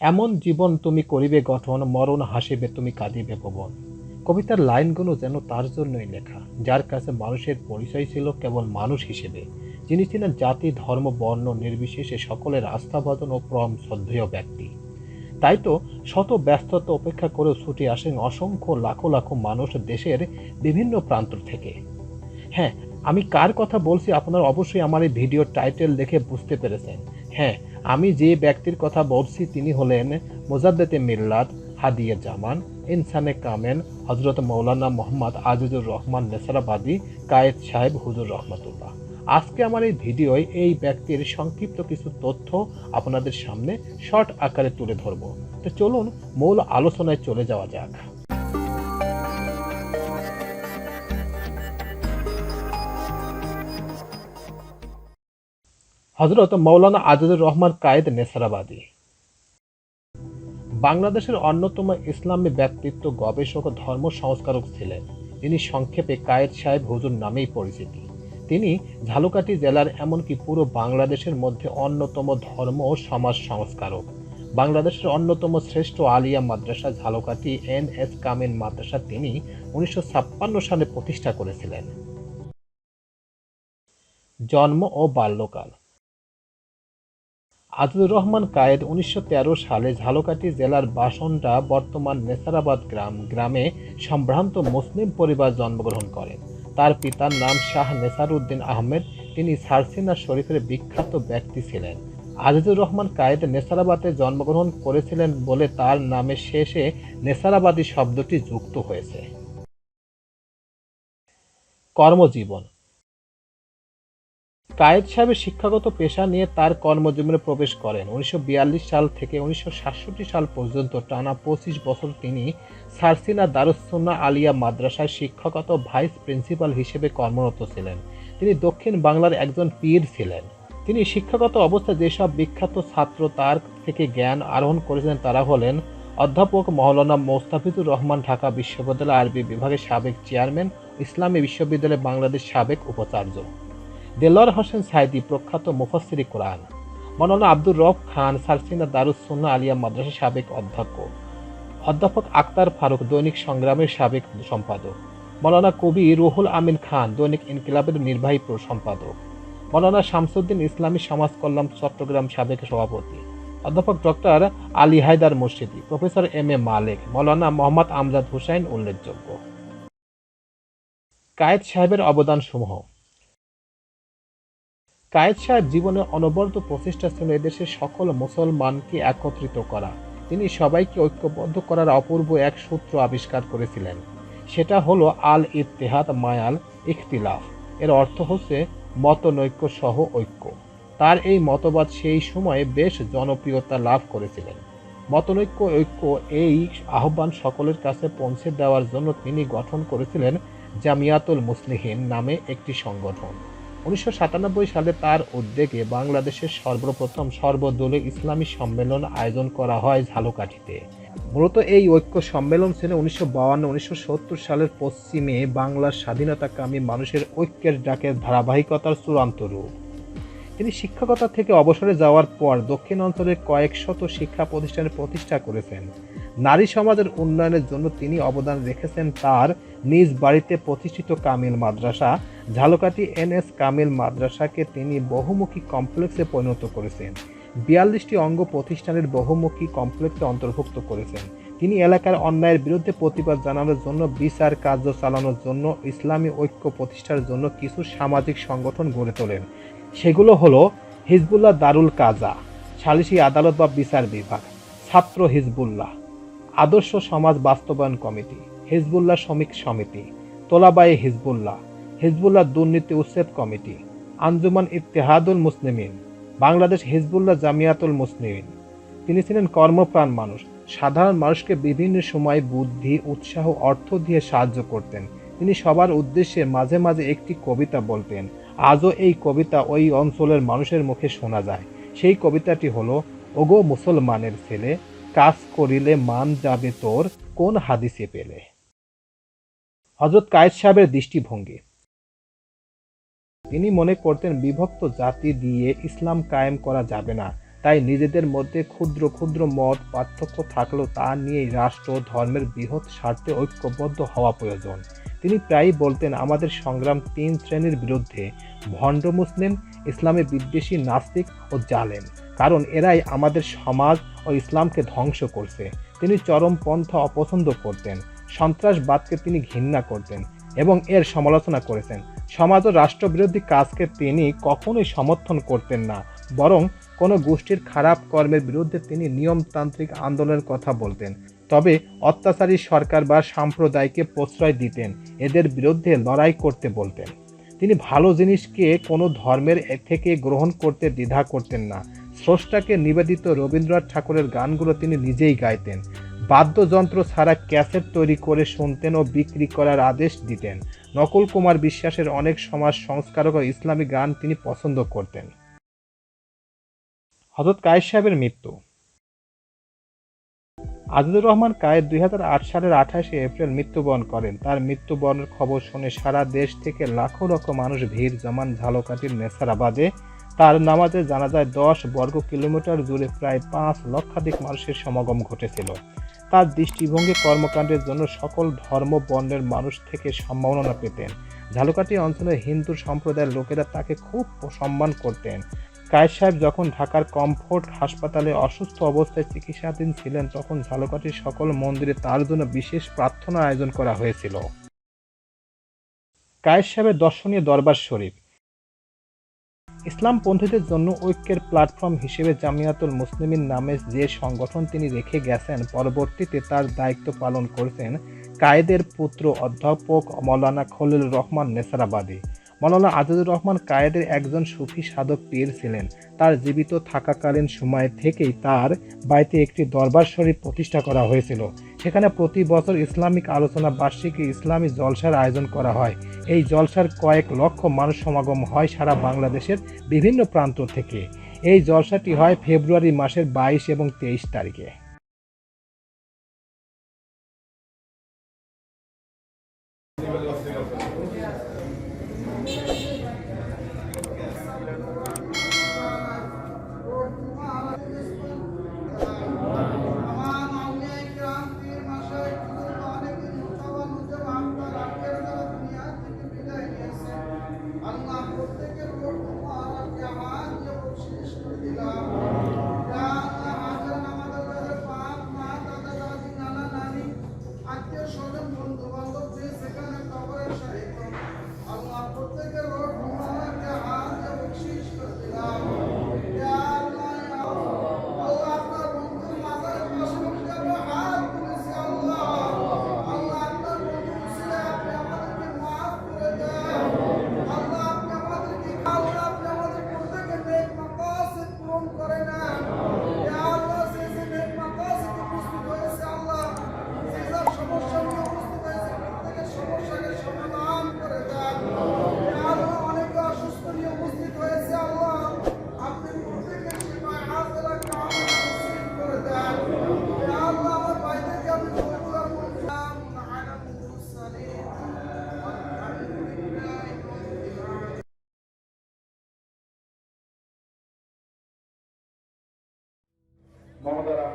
এমন জীবন তুমি করিবে, গঠন, মরণ, হাসিবে, তুমি কাঁদিবে ভবন। কবিতার লাইনগুলো যেন তার জন্যই লেখা, যার কাছে মানুষের পরিচয় ছিল কেবল মানুষ হিসেবে। যিনি ছিলেন জাতি, ধর্ম, বর্ণ, নির্বিশেষে সকলের আস্থাভাজন ও প্রম শ্রদ্ধেয় ব্যক্তি। তাই তো শত ব্যস্ততা উপেক্ষা করেও ছুটে আসেন অসংখ্য লাখো লাখো মানুষ দেশের বিভিন্ন প্রান্ত থেকে। হ্যাঁ আমি কার কথা বলছি আপনারা অবশ্যই আমার এই ভিডিওর টাইটেল দেখে বুঝতে পেরেছেন। হ্যাঁ আমি যে ব্যক্তির কথা বলছি তিনি হলেন মোজাদ্দেতে মিল্লাত হাদিয়া জামান, ইনসানে কামেল হজরত মৌলানা মোহাম্মদ আজিজুর রহমান নেসারাবাদী, কায়েদ সাহেব হুজুর রহমতুল্লাহ। আজকে আমার এই ভিডিওয় এই ব্যক্তির সংক্ষিপ্ত কিছু তথ্য আপনাদের সামনে শর্ট আকারে তুলে ধরব। তো চলুন মূল আলোচনায় চলে যাওয়া যাক। হজরত মৌলানা আজিজুর রহমান কায়েদ নেসারাবাদী। বাংলাদেশের অন্যতম ইসলামী ব্যক্তিত্ব গবেষক ও ধর্ম সংস্কারক ছিলেন। তিনি সংক্ষেপে কায়েদ সাহেব হুজুর নামেই পরিচিতি। তিনি ঝালকাঠি জেলার এমনকি পুরো বাংলাদেশের মধ্যে অন্যতম ধর্ম ও সমাজ সংস্কারক। বাংলাদেশের অন্যতম শ্রেষ্ঠ আলিয়া মাদ্রাসা ঝালকাঠি এন এস কামিন মাদ্রাসা তিনি উনিশশো ছাপ্পান্ন সালে প্রতিষ্ঠা করেছিলেন। জন্ম ও বাল্যকাল। আজিজুর রহমান কায়েদ উনিশশো তেরো সালে ঝালকাঠি জেলার বাসনটা বর্তমান নেসারাবাদ গ্রাম, গ্রামে সম্ভ্রান্ত মুসলিম পরিবার জন্মগ্রহণ করেন। তার পিতার নাম শাহ নেসারউদ্দিন আহমেদ। তিনি সারসিনা শরীফের বিখ্যাত ব্যক্তি ছিলেন। আজিজুর রহমান কায়েদ নেসারাবাদে জন্মগ্রহণ করেছিলেন বলে তার নামে শেষে নেসারাবাদী শব্দটি যুক্ত হয়েছে। কর্মজীবন কায়েদ সাহেবের শিক্ষাগত পেশা নিয়ে তার কর্মজীবনে প্রবেশ করেন। উনিশশো সাল থেকে উনিশশো সাল পর্যন্ত টানা পঁচিশ বছর তিনি সারসিনা দারুসুন্না আলিয়া মাদ্রাসায় শিক্ষকত ভাইস প্রিন্সিপাল হিসেবে কর্মরত ছিলেন। তিনি দক্ষিণ বাংলার একজন পীর ছিলেন। তিনি শিক্ষাগত অবস্থায় যেসব বিখ্যাত ছাত্র তার থেকে জ্ঞান আরোহণ করেছেন তারা হলেন অধ্যাপক মৌলানা মোস্তাফিজুর রহমান ঢাকা বিশ্ববিদ্যালয় আরবি বিভাগের সাবেক চেয়ারম্যান, ইসলামী বিশ্ববিদ্যালয় বাংলাদেশ সাবেক উপাচার্য। দেলোয়ার হোসেন সাইদি প্রখ্যাত মুফাসিরি কোরআন। মৌলানা আব্দুর রব খান সারসিনা দারুসুন্না আলিয়া মাদ্রাসা সাবেক অধ্যক্ষ। অধ্যাপক আক্তার ফারুক দৈনিক সংগ্রামের সাবেক সম্পাদক। মৌলানা কবি রুহুল আমিন খান দৈনিক ইনকিলাবের নির্বাহী সম্পাদক। মৌলানা শামসুদ্দিন ইসলামী সমাজ কল্যাণ চট্টগ্রাম সাবেক সভাপতি। অধ্যাপক doctor Ali Haider Murshidi, professor M A Malek Maulana Mohammad Amjad Hussain উল্লেখযোগ্য। কায়েদ সাহেবের অবদান সমূহ কায়েদ সাহেব জীবনে অনবরত প্রচেষ্টা ছিল এদেশের সকল মুসলমানকে একত্রিত করা। তিনি সবাইকে ঐক্যবদ্ধ করার অপূর্ব এক সূত্র আবিষ্কার করেছিলেন। সেটা হলো আল ইত্তেহাদ মায়াল ইখতিলাফ। এর অর্থ হচ্ছে মতনৈক্য সহ ঐক্য। তার এই মতবাদ সেই সময়ে বেশ জনপ্রিয়তা লাভ করেছিলেন। মতনৈক্য ঐক্য এই আহ্বান সকলের কাছে পৌঁছে দেওয়ার জন্য তিনি গঠন করেছিলেন জামিয়াতুল মুসলিহীন নামে একটি সংগঠন। উনিশশো সাতানব্বই সালে তার উদ্যোগে বাংলাদেশের সর্বপ্রথম সর্বদলীয় ইসলামী সম্মেলন আয়োজন করা হয় ঝালকাঠিতে। মূলত এই ঐক্য সম্মেলন ছিল উনিশশো বাউান্ন উনিশশো সালের পশ্চিমে বাংলার স্বাধীনতাকামী মানুষের ঐক্যের ডাকের ধারাবাহিকতার চূড়ান্ত রূপ। তিনি শিক্ষকতা থেকে অবসরে যাওয়ার পর দক্ষিণ অঞ্চলের কয়েক শত শিক্ষা প্রতিষ্ঠানের প্রতিষ্ঠা করেছেন। নারী সমাজের উন্নয়নের জন্য তিনি অবদান রেখেছেন তার নিজ বাড়িতে প্রতিষ্ঠিত কামিল মাদ্রাসা। ঝালকাঠি এনএস কামিল মাদ্রাসাকে তিনি বহুমুখী কমপ্লেক্সে পরিণত করেছেন। বিয়াল্লিশটি অঙ্গ প্রতিষ্ঠানের বহুমুখী কমপ্লেক্সে অন্তর্ভুক্ত করেছেন। তিনি এলাকার অন্যায়ের বিরুদ্ধে প্রতিবাদ জানানোর জন্য, বিচার কার্য চালানোর জন্য, ইসলামী ঐক্য প্রতিষ্ঠার জন্য কিছু সামাজিক সংগঠন গড়ে তোলেন। সেগুলো হলো হিজবুল্লাহ দারুল কাজা, সালিসি আদালত বা বিচার বিভাগ, ছাত্র হিজবুল্লাহ। আদর্শ সমাজ বাস্তবায়ন কমিটি, হিজবুল্লাহ শ্রমিক সমিতি, তোলাবাই হিজবুল্লাহ হিজবুল্লাহ দুর্নীতি উচ্ছেদ কমিটি, আঞ্জুমান ইত্তেহাদুল মুসলিমিন, বাংলাদেশ হিজবুল্লাহ জামিয়াতুল মুসলিমিন। তিনি ছিলেন কর্মপ্রাণ মানুষ, সাধারণ মানুষকে বিভিন্ন সময় বুদ্ধি, উৎসাহ, অর্থ দিয়ে সাহায্য করতেন। তিনি সবার উদ্দেশ্যে মাঝে মাঝে একটি কবিতা বলতেন, আজও এই কবিতা ওই অঞ্চলের মানুষের মুখে শোনা যায়। সেই কবিতাটি হলো, ওগো মুসলমানের ছেলে কাজ করিলে মান যাবে তোর কোন হাদিসে পেলে। হজরত কায়েদ সাহেবের দৃষ্টিভঙ্গি। তিনি মনে করতেন বিভক্ত জাতি দিয়ে ইসলাম কায়েম করা যাবে না। তাই নিজেদের মধ্যে ক্ষুদ্র ক্ষুদ্র মত পার্থক্য থাকলেও তা নিয়েই রাষ্ট্র ধর্মের বৃহৎ স্বার্থে ঐক্যবদ্ধ হওয়া প্রয়োজন। তিনি প্রায়ই বলতেন, আমাদের সংগ্রাম তিন শ্রেণির বিরুদ্ধে, ভণ্ড মুসলিম, ইসলামে বিদ্বেষী, নাস্তিক ও জালেম। কারণ এরাই আমাদের সমাজ ও ইসলামকে ধ্বংস করছে। তিনি চরম পন্থা অপছন্দ করতেন। সন্ত্রাসবাদকে তিনি ঘৃণা করতেন এবং এর সমালোচনা করেছেন। সমাজ ও রাষ্ট্রবিরোধী কাজকে তিনি কখনোই সমর্থন করতেন না, বরং কোনো গোষ্ঠীর খারাপ কর্মের বিরুদ্ধে তিনি নিয়মতান্ত্রিক আন্দোলনের কথা বলতেন। তবে অত্যাচারী সরকার বা সাম্প্রদায়কে প্রশ্রয় দিতেন, এদের বিরুদ্ধে লড়াই করতে বলতেন। তিনি ভালো জিনিসকে কোনো ধর্মের থেকে গ্রহণ করতে দ্বিধা করতেন না। স্রষ্টাকে নিবেদিত রবীন্দ্রনাথ ঠাকুরের গানগুলো তিনি নিজেই গাইতেন। বাদ্যযন্ত্র ছাড়া ক্যাসেট তৈরি করে শুনতেন ও বিক্রি করার আদেশ দিতেন। নকুল কুমার বিশ্বাসের অনেক সমাজ সংস্কারক ও ইসলামী গান তিনি পছন্দ করতেন। হজরত কায়েদ সাহেবের মৃত্যু। আজিজুর রহমান কায়েদ দুই হাজার আট সালের আঠাশে এপ্রিল মৃত্যুবরণ করেন। তার মৃত্যুবরণের খবর শুনে সারা দেশ থেকে লাখো লাখো মানুষ ভিড়, জমান ঝালকাঠির, নেসারাবাদে তার নামাজে জানা যায় দশ বর্গ কিলোমিটার জুড়ে প্রায় পাঁচ লক্ষাধিক মানুষের সমাগম ঘটেছিল। তার দৃষ্টিভঙ্গি কর্মকাণ্ডের জন্য সকল ধর্ম বর্ণের মানুষ থেকে সম্মাননা পেতেন। ঝালকাঠি অঞ্চলের হিন্দু সম্প্রদায়ের লোকেরা তাকে খুব সম্মান করতেন। কায়েদ সাহেব যখন ঢাকার কমফোর্ট হাসপাতালে অসুস্থ অবস্থায় চিকিৎসাধীন ছিলেন, তখন ঝালকাঠির সকল মন্দিরে তার জন্য বিশেষ প্রার্থনা আয়োজন করা হয়েছিল। কায়েদ সাহেবের দর্শনীয় দরবার শরীফ। ইসলামপন্থীদের জন্য ঐক্যের প্ল্যাটফর্ম হিসেবে জামিয়াতুল মুসলিমিন নামে যে সংগঠন তিনি রেখে গেছেন, পরবর্তীতে তার দায়িত্ব পালন করেছেন কায়েদের পুত্র অধ্যাপক মৌলানা খলিল রহমান নেসারাবাদী। মৌলানা আজিজুর রহমান কায়েদের একজন সুফি সাধক পীর ছিলেন। তার জীবিত থাকাকালীন সময় থেকেই তার বাড়িতে একটি দরবার শরীফ প্রতিষ্ঠা করা হয়েছিল। সেখানে প্রতি বছর ইসলামিক আলোচনা বার্ষিকী ইসলামী জলসার আয়োজন করা হয়। এই জলসার কয়েক লক্ষ মানুষ সমাগম হয় সারা বাংলাদেশের বিভিন্ন প্রান্ত থেকে। এই জলসাটি হয় ফেব্রুয়ারি মাসের বাইশ এবং তেইশ তারিখে।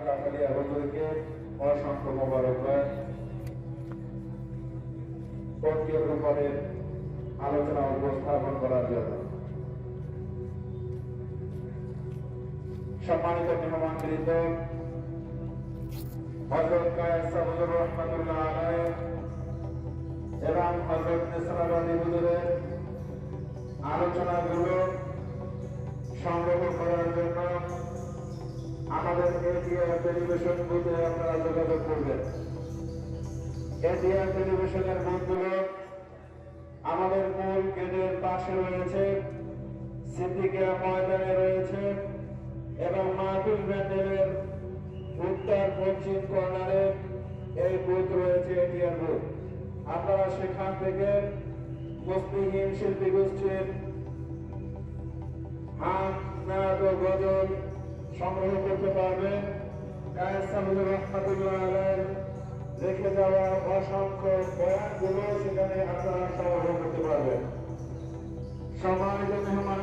মমতা রামকাকালিয়া হুজুরকে অসংখ্য মোবারকবাদ পক্ষীয় ব্যাপারের আলোচনা উপস্থাপন করার জন্য। সম্মানিত মেহমানবৃন্দ হজরত কায়েদ সাহুজুর রহমাতুল্লাহ আলাই এবং হজরত নিসারাবাদী হুজুরের আলোচনাগুলো সংগ্রহ করার জন্য আমাদের এটিআর টেলিভিশন বুথে আপনারা যোগাযোগ করবেন। এটিআর টেলিভিশনের বুথগুলো আমাদের মূল গেটের পাশে রয়েছে, সিদ্দিকিয়া ময়দানে রয়েছে এবং মাহফিল ব্যান্ডেলের উত্তর পশ্চিম কর্নারে এই বুথ রয়েছে এটিআর বুথ। আপনারা সেখান থেকে মুসলিম শিল্পী গোষ্ঠীর হাত নাদ ও গজল সংগ্রহ করতে পারবেন। রেখে যাওয়া অসংখ্য বয়ানগুলো সেখানে আপনারা সংগ্রহ করতে পারবেন। সম্মানিত মেহমান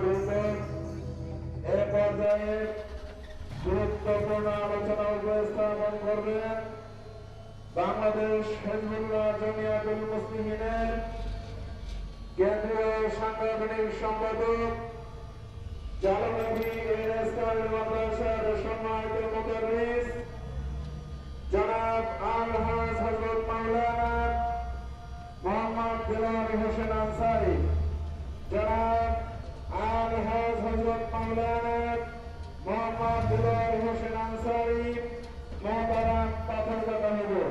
এ পর্যায়ে গুরুত্বপূর্ণ আলোচনা উপস্থাপন করবেন বাংলাদেশ হেজবুল্লাহ জমিয়াতুল মুসলিমিনের কেন্দ্রীয় সাংগঠনিক সম্পাদক জালালাভি এনএসআর মাদ্রাসার সম্মানিত মুদাররিস জনাব আলহাজ হযরত মাওলানা মোহাম্মদ বিলাল হোসেন আনসারী জনাব আলহাজ হযরত মাওলানা মোহাম্মদ বিলাল হোসেন আনসারী মহতারাম পাথরদাতা হুজুর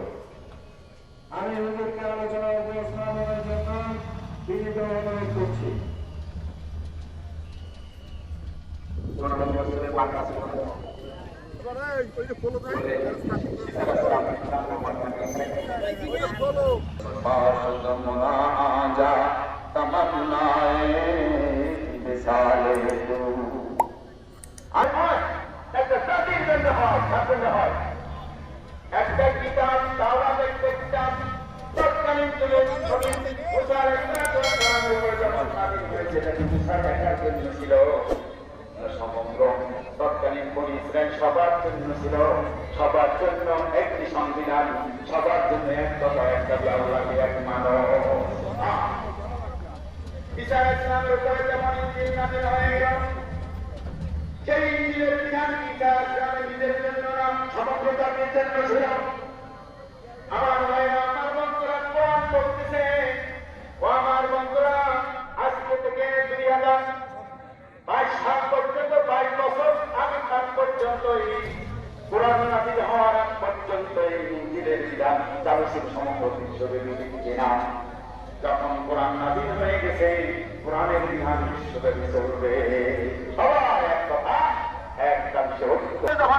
আমি হুজুরকে আলোচনা উপস্থাপনের জন্য বিনীত অনুরোধ করছি। একটা কিতাব তাওরাত একটা কিতাব তৎকালীন যুগে ছবি মুসার একটা কোরআনের যখন নাজিল হয়েছে এটা কিন্তু জন্য ছিল বনি ইসরায়েল সবার জন্য ছিল, সবার জন্য একটি সংবিধান, সবার জন্য এক কথা, একটা আল্লাহকে এক মানো হয়ে ইঞ্জিনের বিধান নিজের আমার ভাইরা, আমার আমার বন্ধুরা, আজকে থেকে দুই হাজার বাইশ সাল পর্যন্ত বাইশ বছর আগে সাল পর্যন্ত এই কোরআন নাজিল হওয়ার আগ পর্যন্ত এই ইঞ্জিনের বিধান পৃথিবীতে না যখন হয়ে গেছে বিধান চলবে এক কথা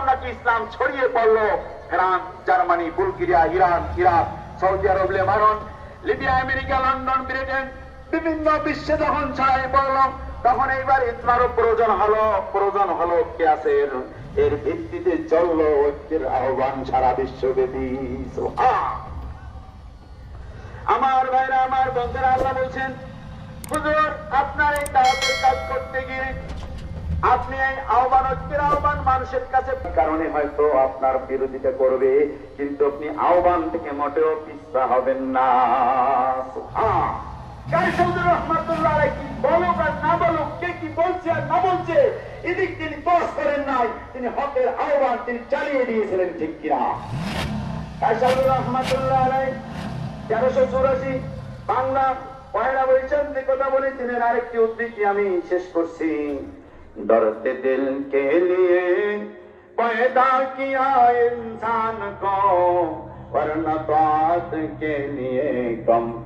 নাকি ইসলাম ছড়িয়ে পড়ল France Germany, Bulgaria, Iran, Iraq, Saudi Arab, Lebanon, Libya, America, London, Britain, বিভিন্ন বিশ্বে যখন ছড়িয়ে পড়ল তখন এইবার ইসলামও প্রয়োজন হলো প্রয়োজন হলো কিয়াসের। এর ভিত্তিতে চলল ঐক্যের আহ্বান সারা বিশ্বব্যাপী। আমার ভাইরা, আমার বন্ধুরা, আল্লাহ বলছেন আপনার এই কাজ করতে গিয়ে আপনি এই আহ্বান, ঐক্যের আহ্বান মানুষের কাছে কারণে হয়তো আপনার বিরোধিতা করবে, কিন্তু আপনি আহ্বান থেকে মোটেও পিছপা হবেন না। কাইসুদ্দুর রহমাতুল্লাহ আলাইহি কি বলুক আর না বলুক কে কি বলছে আর না বলছে এদিক তিনি দোষ করেন নাই তিনি হকের আহ্বান তিনি চালিয়ে দিয়েছিলেন ঠিক কিনা কাইসাদুর রহমাতুল্লাহ আলাই তেরোশো চৌরাশি বাংলা পয়লা বৈশাখী কথা বলে তিনি আরেকটি উদ্ধৃতি আমি শেষ করছি डरते दिल के लिए पैदा किया इंसान को वरना बात के लिए कम न थे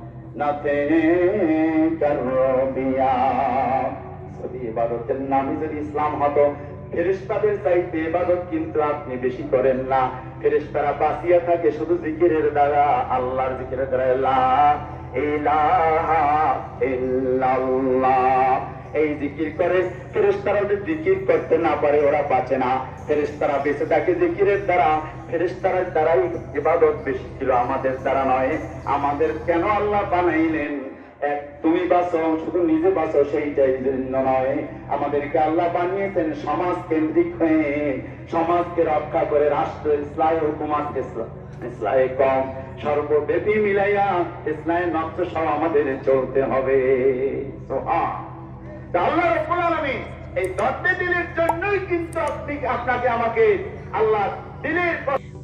कर दिया যদি ইবাদতের নামে যদি ইসলাম হতো, ফেরেশতাদের চাইতে ইবাদত কিন্তু আপনি বেশি করেন না। ফেরেশতারা বাঁচিয়ে থাকে শুধু জিকিরের দ্বারা, আল্লাহর জিকিরের দ্বারা। এই জিকির করে, ফেরেশতারা যদি জিকির করতে না পারে, ওরা বাঁচে না। বেঁচে থাকে জিকিরের দ্বারা। দ্বারাই ইবাদত বেশি ছিল, আমাদের দ্বারা নয়। আমাদের কেন আল্লাহ বানাইলেন? তুমি বাঁচো, শুধু নিজে বাঁচো, সেইটাই জন্য নয়। আমাদেরকে আল্লাহ বানিয়েছেন সমাজ কেন্দ্রিক হয়ে। সমাজকে রক্ষা করে রাষ্ট্র ইসলাম হুকুমাত ইসলামে কম। সর্বব্যাপী মিলাইয়া ইসলামের নকশ সব আমাদের চলতে হবে। আল্লাহ এই দিলের জন্যই কিন্তু আপনি আপনাকে আমাকে আল্লাহ দিলের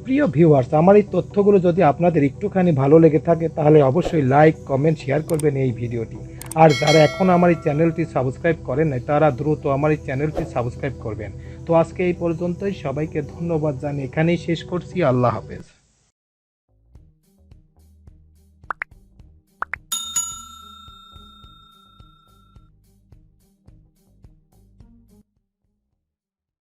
প্রিয় ভিউয়ার্স আমার এই তথ্যগুলো যদি আপনাদের একটুখানি ভালো লেগে থাকে, তাহলে অবশ্যই লাইক কমেন্ট শেয়ার করবেন এই ভিডিওটি। আর যারা এখন আমার এই চ্যানেলটি সাবস্ক্রাইব করেন নাই, তারা দ্রুত আমার এই চ্যানেলটি সাবস্ক্রাইব করবেন। তো আজকে এই পর্যন্তই, সবাইকে ধন্যবাদ জানিয়ে এখানেই শেষ করছি, আল্লাহ হাফেজ।